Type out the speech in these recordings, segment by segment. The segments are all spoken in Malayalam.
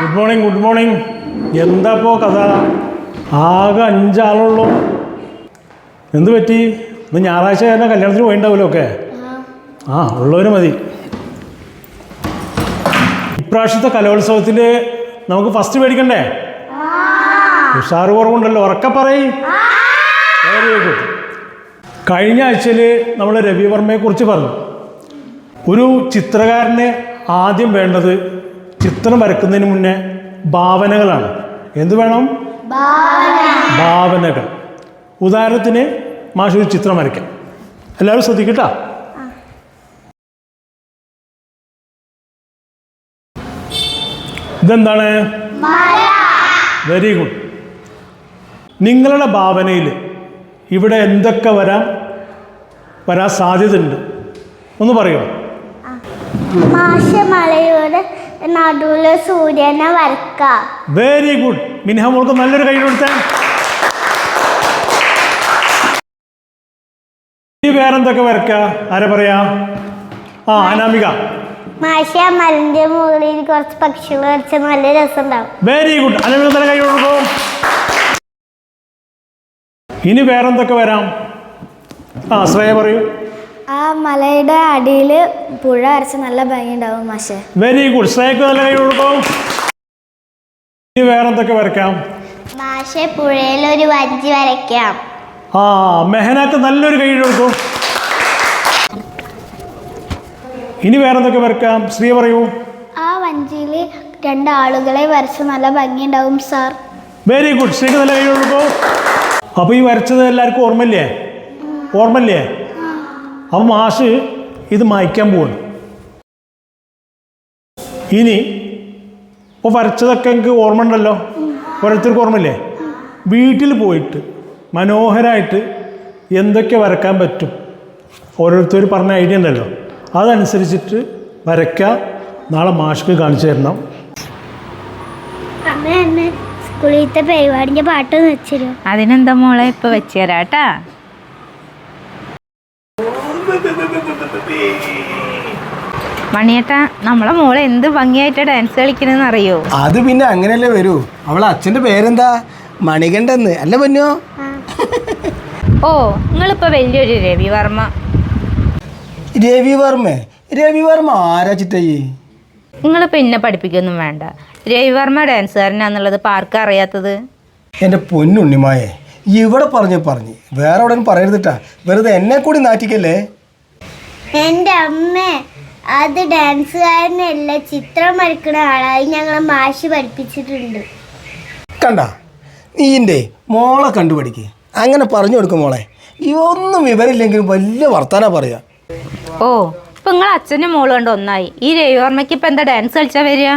ഗുഡ് മോർണിംഗ് ഗുഡ് മോർണിംഗ് എന്താപ്പോ കഥ? ആകെ അഞ്ചാളുള്ളൂ. എന്ത് പറ്റി? ഇന്ന് ഞായറാഴ്ച തന്നെ കല്യാണത്തിന് പോയിണ്ടാവുമല്ലോ ഒക്കെ? ആ. ഉള്ളവർ മതി. ഇപ്രാവശ്യത്തെ കലോത്സവത്തിൽ നമുക്ക് ഫസ്റ്റ് മേടിക്കണ്ടേ ഉഷാർ കുറവുണ്ടല്ലോ ഉറക്കെ പറയും. വെരി ഗുഡ് കഴിഞ്ഞ ആഴ്ചയിൽ നമ്മൾ രവിവർമ്മയെക്കുറിച്ച് പറഞ്ഞു. ഒരു ചിത്രകാരന് ആദ്യം വേണ്ടത് ചിത്രം വരക്കുന്നതിന് മുന്നേ ഭാവനകളാണ്. എന്ത് വേണം? ഭാവനകൾ. ഉദാഹരണത്തിന് മാഷ് ഒരു ചിത്രം വരയ്ക്കാം. എല്ലാവരും ശ്രദ്ധിക്കട്ടാ? ഇതെന്താണ്? വെരി ഗുഡ് നിങ്ങളുടെ ഭാവനയിൽ ഇവിടെ എന്തൊക്കെ വരാൻ വരാൻ സാധ്യതയുണ്ട്. ഒന്ന് പറയുമോ മാഷ മലയുടെ നടുവിൽ സൂര്യനെ വരക്ക. വെരി ഗുഡ് മിനിഹ മോൾക്ക് നല്ലൊരു കൈ കൊടുത്തേ. ഇനി വേറെന്തൊക്കെ വരയ്ക്ക ആരാ പറയാ? ആ അനാമിക. മാഷ മലന്റെ മുകളിൽ കുറച്ച് പക്ഷികൾ വരച്ച നല്ല രസമുണ്ടാവും. വെരി ഗുഡ് അനാമിക തന്നെ കൈ കൊടുക്കും ഇനി വേറെന്തൊക്കെ വരാം? ആ ശ്രേയ പറയൂ. ആ മലയുടെ അടിയിൽ പുഴ അരച്ച് നല്ല ഭംഗി ഉണ്ടാവും മാഷെ. വെരി ഗുഡ് ശ്രേയക്ക് നല്ല കൈ കൊടുക്കും ഇനി വേറെന്തൊക്കെ വരയ്ക്കാം? മാഷെ പുഴയിൽ ഒരു വഞ്ചി വരയ്ക്കാം. ആ മെഹനാക്ക് നല്ലൊരു കൈ കൊടുക്കും ഇനി വേറെന്തൊക്കെ വരയ്ക്കാം? ശ്രീ പറയൂ. ആ വഞ്ചിയിൽ രണ്ടാളുകളെ വരച്ച നല്ല ഭംഗി ഉണ്ടാവും സാർ. വെരി ഗുഡ് ശ്രീക്ക് നല്ല കൈ കൊടുക്കും അപ്പോൾ ഈ വരച്ചത് എല്ലാവർക്കും ഓർമ്മയില്ലേ? ഓർമ്മയില്ലേ? അപ്പം മാഷ് ഇത് മായ്ക്കാൻ പോവാണ്. ഇനി ഇപ്പോൾ വരച്ചതൊക്കെ എനിക്ക് ഓർമ്മ ഉണ്ടല്ലോ ഓരോരുത്തർക്ക് ഓർമ്മയില്ലേ? വീട്ടിൽ പോയിട്ട് മനോഹരമായിട്ട് എന്തൊക്കെ വരക്കാൻ പറ്റും? ഓരോരുത്തർ പറഞ്ഞ ഐഡിയ ഉണ്ടല്ലോ. അതനുസരിച്ചിട്ട് വരയ്ക്കുക നാളെ മാഷ്ക്ക് കാണിച്ചു തരണം. സ്കൂളിലത്തെ പരിപാടിന്റെ പാട്ട് വെച്ചിരുന്നു അതിനെന്താ മോളെ ഇപ്പൊ വെച്ചു തരാട്ടാ? മണിയേട്ടാ നമ്മളെ മോളെ എന്ത് ഭംഗിയായിട്ട് ഡാൻസ് കളിക്കണെന്ന് അറിയോ അത് പിന്നെ അങ്ങനെയല്ലേ വരൂ. അവളെ അച്ഛന്റെ പേരെന്താ? മണികണ്ഠന്ന്. അല്ല പൊന്നോ? ഓ നിങ്ങളിപ്പോ വലിയൊരു രവിവർമ്മ. രവിവർമ്മ? രവിവർമ്മ ആരാ ചിറ്റയ്യേ? നിങ്ങളിപ്പോ എന്നെ പഠിപ്പിക്കൊന്നും വേണ്ട. രവിവർമ്മ ഡാൻസുകാരനാന്നുള്ളത് പാർക്ക് അറിയാത്തത്? എന്റെ പൊന്നുണ്ണിമായെ ഇവിടെ പറഞ്ഞു പറഞ്ഞു. വേറെ എവിടെ പറയരുതിട്ടാ. വെറുതെ എന്നെ കൂടി നാറ്റിക്കല്ലേ? എന്റെ അമ്മ അത് ഡാൻസുകാരനല്ല ചിത്രം വരക്കുന്ന ആളായി ഞങ്ങളെ മാഷ് പഠിപ്പിച്ചിട്ടുണ്ട്. കണ്ട? നീന്റെ മോളെ കണ്ടുപഠിക്ക് അങ്ങനെ പറഞ്ഞു കൊടുക്കും മോളെ. ഈ ഒന്നും വിവരമില്ലെങ്കിലും വലിയ വർത്താനാ പറയാ. ഓ ഇപ്പൊ നിങ്ങൾ അച്ഛനും മോൾ കണ്ട് ഒന്നായി. ഈ രവിവർമ്മയ്ക്ക് ഇപ്പൊ എന്താ ഡാൻസ് കളിച്ചാ വരിക?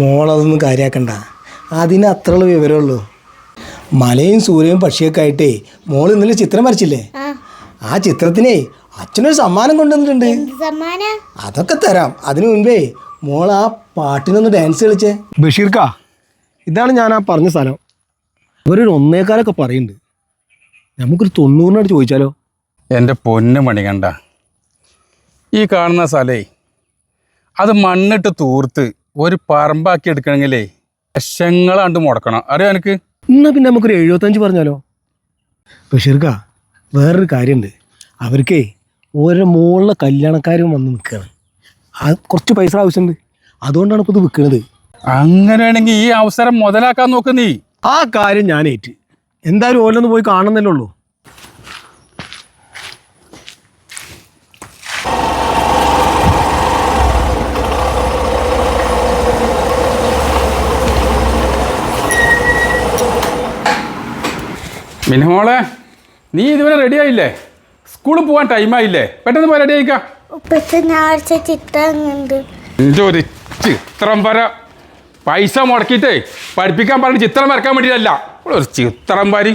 മോളതൊന്നും കാര്യാക്കണ്ട. അതിന് അത്രയുള്ള വിവരമുള്ളൂ. മലയും സൂര്യനും പക്ഷിയൊക്കെ ആയിട്ടേ മോൾ ഇന്നലെ ചിത്രം വരച്ചില്ലേ? ആ ചിത്രത്തിനേ അച്ഛനൊരു സമ്മാനം കൊണ്ടുവന്നിട്ടുണ്ട്. അതൊക്കെ തരാം. അതിനു മുൻപേ മോൾ ആ പാട്ടിനൊന്ന് ഡാൻസ് കളിച്ചേ. ബഷീർക്ക ഇതാണ് ഞാൻ ആ പറഞ്ഞ സ്ഥലം. ഇവരൊരു ഒന്നേക്കാലൊക്കെ പറയുന്നുണ്ട്. നമുക്കൊരു തൊണ്ണൂറിനോട് ചോദിച്ചാലോ? എന്റെ പൊന്ന് മണികണ്ട ഈ കാണുന്ന സ്ഥലേ അത് മണ്ണിട്ട് തൂർത്ത് ഒരു പറമ്പാക്കി എടുക്കണമെങ്കിലേ ലക്ഷങ്ങളാണ്ട് മുടക്കണം. അറിയോ എനിക്ക് എന്നാ പിന്നെ നമുക്കൊരു എഴുപത്തഞ്ച് പറഞ്ഞാലോ? ബഷീർക്ക വേറൊരു കാര്യമുണ്ട് അവർക്കേ ഓരോ മുകളിലെ കല്യാണക്കാരും വന്ന് നിൽക്കുകയാണ്. അത് കുറച്ച് പൈസ ആവശ്യമുണ്ട്. അതുകൊണ്ടാണ് ഇപ്പോൾ ഇത് വിൽക്കുന്നത് അങ്ങനെയാണെങ്കിൽ ഈ അവസരം മുതലാക്കാൻ നോക്ക് നീ. ആ കാര്യം ഞാൻ ഏറ്റ്. എന്തായാലും ഓരോന്ന് പോയി കാണുന്നല്ലേ ഉള്ളൂ. മിനിമോളെ നീ ഇതുവരെ റെഡി ആയില്ലേ? സ്കൂളിൽ പോകാൻ ടൈമായില്ലേ പെട്ടെന്ന് ആയിക്കാ? ഞായറാഴ്ച ചിത്രം ഒരു ചിത്രം വര പൈസ മുടക്കിയിട്ടേ പഠിപ്പിക്കാൻ പറഞ്ഞ ചിത്രം വരക്കാൻ വേണ്ടിയിട്ടല്ല. ഒരു ചിത്രം വരി.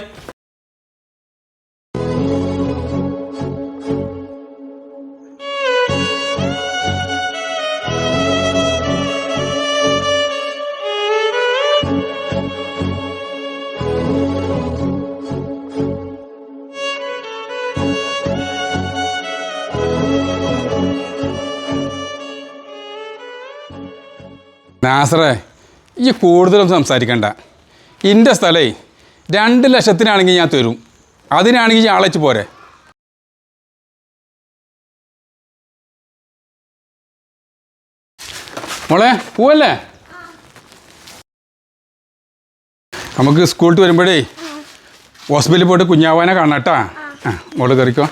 നാസറേ ഈ കൂടുതലൊന്നും സംസാരിക്കണ്ട. എന്റെ സ്ഥലേ രണ്ട് ലക്ഷത്തിനാണെങ്കിൽ ഞാൻ തരും. അതിനാണെങ്കിൽ ഞാൻ ആളച്ച് പോരെ. മോളെ പോവല്ലേ? നമുക്ക് സ്കൂളിൽ വരുമ്പോഴേ ഹോസ്പിറ്റലിൽ പോയിട്ട് കുഞ്ഞാവാനെ കാണാം കേട്ടാ. ആ മോൾ കയറിക്കോ.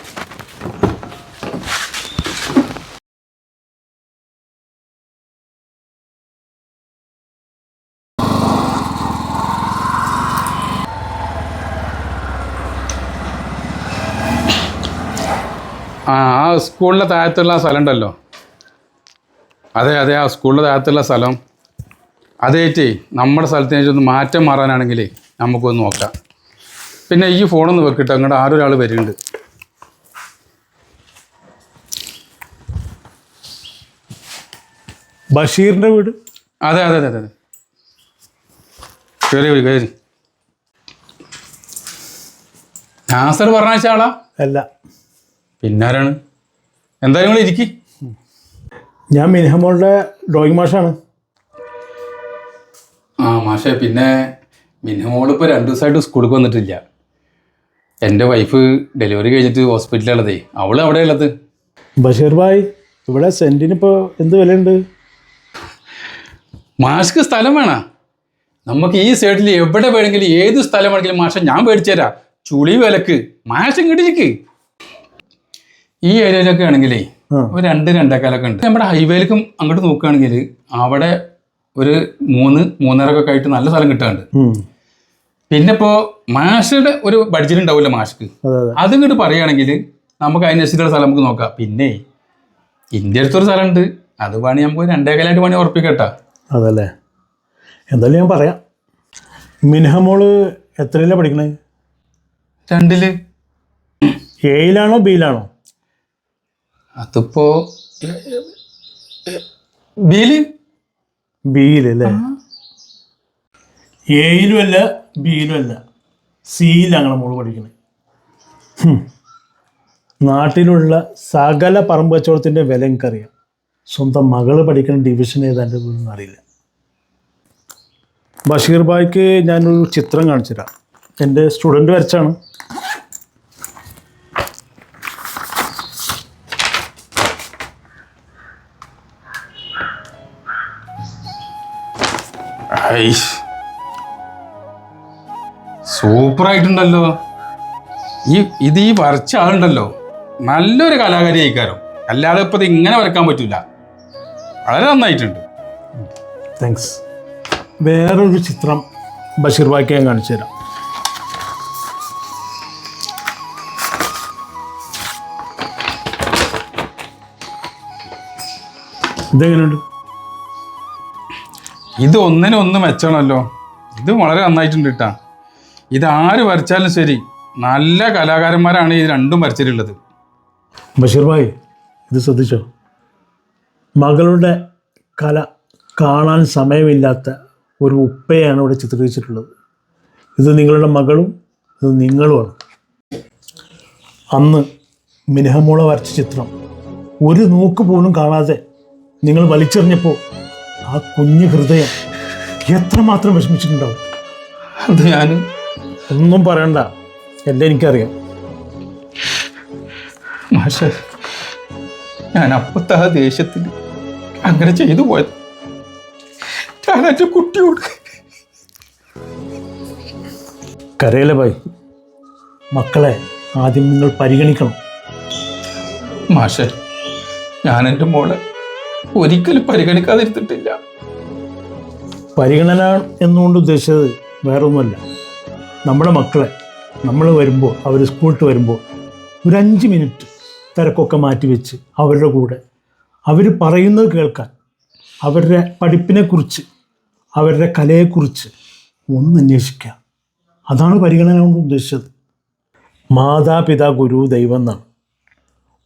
ആ ആ സ്കൂളിന്റെ താഴത്തുള്ള ആ സ്ഥലം ഉണ്ടല്ലോ അതെ അതെ ആ സ്കൂളിന്റെ താഴത്തുള്ള സ്ഥലം. അതേറ്റേ നമ്മുടെ സ്ഥലത്തിന് ഒന്ന് മാറ്റം മാറാനാണെങ്കിലേ നമുക്കൊന്ന് നോക്കാം. പിന്നെ ഈ ഫോണൊന്ന് വെക്കിട്ട് അങ്ങോട്ട് ആരൊരാൾ വരുന്നുണ്ട്. ബഷീറിന്റെ വീട്? അതെ അതെ അതെ അതെ കയറി കയറി നാസർ പറഞ്ഞാച്ചാളാ അല്ല. പിന്നാരാണ്? എന്തായാലും നിങ്ങൾ ഇരിക്കി? ഞാൻ മിനിഹമോളുടെ ഡ്രോയിങ് മാഷാണ്. ആ മാഷേ പിന്നെ മിനിമോളിപ്പോൾ രണ്ട് ദിവസമായിട്ട് സ്കൂളിൽ വന്നിട്ടില്ല. എന്റെ വൈഫ് ഡെലിവറി കഴിഞ്ഞിട്ട് ഹോസ്പിറ്റലുള്ളതേ അവൾ അവിടെ ഉള്ളത്? ബഷീർ ഭായ് ഇവിടെ സെന്റിനിപ്പോൾ എന്ത് വിലയുണ്ട്? മാഷ്ക്ക് സ്ഥലം വേണ. നമുക്ക് ഈ സൈഡിൽ എവിടെ വേണമെങ്കിലും ഏത് സ്ഥലം വേണമെങ്കിലും മാഷ ഞാൻ മേടിച്ചു തരാം ചുളി വിലക്ക്. മാഷ് ഇങ്ങോട്ടിരിക്ക് ഈ ഏരിയയിലൊക്കെ ആണെങ്കിലേ. ഒരു രണ്ട് രണ്ടേക്കാലൊക്കെ ഉണ്ട്. നമ്മുടെ ഹൈവേയിലേക്കും അങ്ങോട്ട് നോക്കുകയാണെങ്കിൽ അവിടെ ഒരു മൂന്ന് മൂന്നരക്കൊക്കെ ആയിട്ട് നല്ല സ്ഥലം കിട്ടാറുണ്ട്. പിന്നെ ഇപ്പോ മാഷയുടെ ഒരു ബഡ്ജറ്റ് ഉണ്ടാവില്ല മാഷ്ക്ക്. അതെ അതെ. അതിങ്ങോട്ട് പറയുകയാണെങ്കിൽ നമുക്ക് അതിനനുസരിച്ചുള്ള സ്ഥലം നമുക്ക് നോക്കാം. പിന്നെ ഇന്ത്യ അടുത്തൊരു സ്ഥലമുണ്ട്. അത് പണി നമുക്ക് രണ്ടേക്കാലായിട്ട് പണി ഉറപ്പിക്കട്ടാ. അതല്ലേ? എന്തായാലും ഞാൻ പറയാം. മിനഹമോൾ എത്രയിലാണ് പഠിക്കണേ? രണ്ടിൽ. എയിലാണോ ബിയിലാണോ? അതിപ്പോ ബിയിൽ ബിയിലല്ലേ എയിലും അല്ല ബിയിലും അല്ല. സിയിലാണ് നമ്മൾ മോൾ പഠിക്കണേ. നാട്ടിലുള്ള സകല പറമ്പ് കച്ചവടത്തിന്റെ വില എനിക്കറിയാം. സ്വന്തം മകൾ പഠിക്കുന്ന ഡിവിഷൻ ഏതാണ്ട് അറിയില്ല. ബഷീർ ഭായ്ക്ക് ഞാനൊരു ചിത്രം കാണിച്ചു തരാം എന്റെ സ്റ്റുഡന്റ് വരച്ചാണ്. സൂപ്പർ ആയിട്ടുണ്ടല്ലോ ഈ ഇത് ഈ വരച്ച ആളുണ്ടല്ലോ. നല്ലൊരു കലാകാരി ആയിക്കാരോ. അല്ലാതെ ഇപ്പൊ ഇങ്ങനെ വരക്കാൻ പറ്റൂല. വളരെ നന്നായിട്ടുണ്ട്. താങ്ക്സ് വേറൊരു ചിത്രം ബഷീർ ബാക്കി ഞാൻ കാണിച്ചു തരാം. ഇതെങ്ങനെയുണ്ട്? ഇത് ഒന്നിനൊന്ന് ഒന്ന് മെച്ചണല്ലോ ഇത് വളരെ നന്നായിട്ടുണ്ട് കേട്ടാ. ഇത് ആര് വരച്ചാലും ശരി നല്ല കലാകാരന്മാരാണ് ഇത് രണ്ടും വരച്ചിട്ടുള്ളത്. ബഷീർ ഭായ് ഇത് ശ്രദ്ധിച്ചോ? മകളുടെ കല കാണാൻ സമയമില്ലാത്ത ഒരു ഉപ്പയാണ് ഇവിടെ ചിത്രീകരിച്ചിട്ടുള്ളത്. ഇത് നിങ്ങളുടെ മകളും ഇത് നിങ്ങളുമാണ്. അന്ന് മിനഹമോള വരച്ച ചിത്രം ഒരു നോക്ക് പോലും കാണാതെ നിങ്ങൾ വലിച്ചെറിഞ്ഞപ്പോൾ ആ കുഞ്ഞു ഹൃദയം എത്രമാത്രം വിഷമിച്ചിട്ടുണ്ടാവും? അത് ഞാൻ ഒന്നും പറയണ്ട. എല്ലാം എനിക്കറിയാം. മാഷ ഞാൻ അപ്പത്തെ ആ ദേഷ്യത്തിൽ അങ്ങനെ ചെയ്തു പോയത്. ഞാൻ എന്റെ കുട്ടിയോട് കരയിലെ ഭായ്? മക്കളെ ആദ്യം നിങ്ങൾ പരിഗണിക്കണം. മാഷെ ഞാൻ എന്റെ മോളെ ഒരിക്കലും പരിഗണിക്കാതിരുത്തിട്ടില്ല. പരിഗണന എന്നുകൊണ്ട് ഉദ്ദേശിച്ചത് വേറൊന്നുമല്ല. നമ്മുടെ മക്കളെ നമ്മൾ വരുമ്പോൾ അവർ സ്കൂളിട്ട് വരുമ്പോൾ ഒരു അഞ്ച് മിനിറ്റ് തിരക്കൊക്കെ മാറ്റി വെച്ച് അവരുടെ കൂടെ അവർ പറയുന്നത് കേൾക്കാൻ അവരുടെ പഠിപ്പിനെക്കുറിച്ച് അവരുടെ കലയെക്കുറിച്ച് ഒന്ന് അന്വേഷിക്കുക അതാണ് പരിഗണന കൊണ്ട് ഉദ്ദേശിച്ചത്. മാതാപിതാ ഗുരു ദൈവം എന്നാണ്.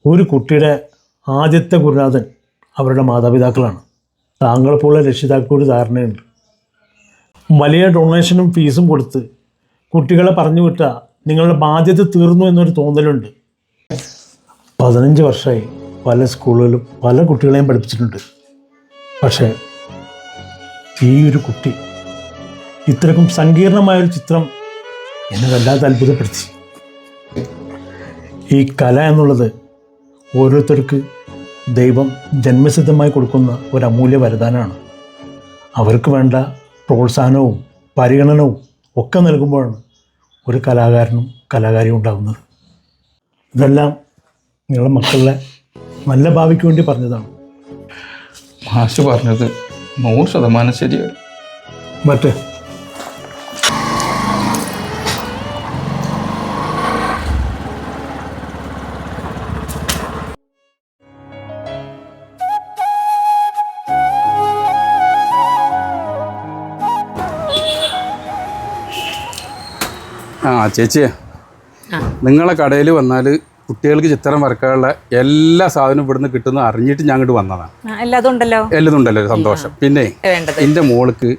ഒരു കുട്ടിയുടെ ആദ്യത്തെ ഗുരുനാഥൻ അവരുടെ മാതാപിതാക്കളാണ്. താങ്കളെപ്പോലുള്ള രക്ഷിതാക്കളോട് ധാരണയുണ്ട്. വലിയ ഡൊണേഷനും ഫീസും കൊടുത്ത് കുട്ടികളെ പറഞ്ഞു വിട്ട നിങ്ങളുടെ ബാധ്യത തീർന്നു എന്നൊരു തോന്നലുണ്ട്. പതിനഞ്ച് വർഷമായി പല സ്കൂളുകളിലും പല കുട്ടികളെയും പഠിപ്പിച്ചിട്ടുണ്ട്. പക്ഷേ ഈ ഒരു കുട്ടി ഇത്രക്കും സങ്കീർണമായൊരു ചിത്രം എന്നെ വല്ലാതെ അത്ഭുതപ്പെടുത്തി. ഈ കല എന്നുള്ളത് ഓരോരുത്തർക്ക് ദൈവം ജന്മസിദ്ധമായി കൊടുക്കുന്ന ഒരു അമൂല്യ വരദാനമാണ് അവർക്ക് വേണ്ട പ്രോത്സാഹനവും പരിഗണനവും ഒക്കെ നൽകുമ്പോഴാണ് ഒരു കലാകാരനും കലാകാരിയും ഉണ്ടാകുന്നത്. ഇതെല്ലാം നിങ്ങളുടെ മക്കളുടെ നല്ല ഭാവിക്ക് വേണ്ടി പറഞ്ഞതാണ്. മാഷ് പറഞ്ഞത് നൂറ് ശതമാനം ശരിയാണ്. മറ്റേ ചേച്ചിയെ നിങ്ങളെ കടയിൽ വന്നാൽ കുട്ടികൾക്ക് ചിത്രം വരക്കാനുള്ള എല്ലാ സാധനവും ഇവിടുന്ന് കിട്ടുന്ന അറിഞ്ഞിട്ട് ഞാൻ ഇങ്ങോട്ട് വന്നതാണ് എല്ലാതുണ്ടല്ലോ? എല്ലാം ഉണ്ടല്ലോ സന്തോഷം. പിന്നെ എന്റെ മോൾക്ക്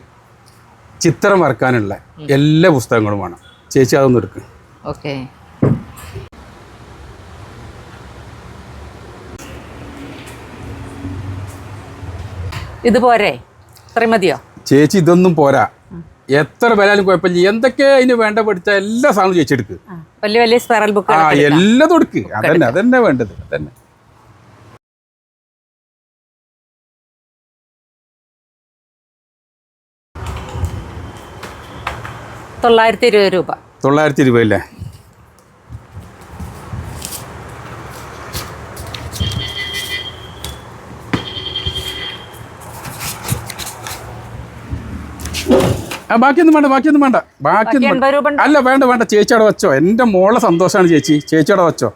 ചിത്രം വരക്കാനുള്ള എല്ലാ പുസ്തകങ്ങളും വേണം. ചേച്ചി അതൊന്നും എടുക്ക്. ഓക്കെ. ഇത് പോരെ? ഇത്രയും മതിയോ? ചേച്ചി ഇതൊന്നും പോരാ. എത്ര വിലയാലും കുഴപ്പമില്ല. എന്തൊക്കെ അതിന് വേണ്ട പഠിച്ച എല്ലാ സാധനവും ചോദിച്ചെടുക്ക് വലിയ വലിയ സ്പെറൽ ആ ബുക്ക് എല്ലാം എടുക്ക്. അതന്നെ അതന്നെ വേണ്ടത് അതന്നെ. തൊള്ളായിരത്തി ഇരുപത് രൂപ. തൊള്ളായിരത്തി ഇരുപതല്ലേ ആ ബാക്കിയൊന്നും വേണ്ട ബാക്കിയൊന്നും വേണ്ട. വേണ്ട. അല്ല വേണ്ട വേണ്ട. ചേച്ചിയുടെ വച്ചോ. എന്റെ മോളെ സന്തോഷമാണ് ചേച്ചി. ചേച്ചിയുടെ വെച്ചോ.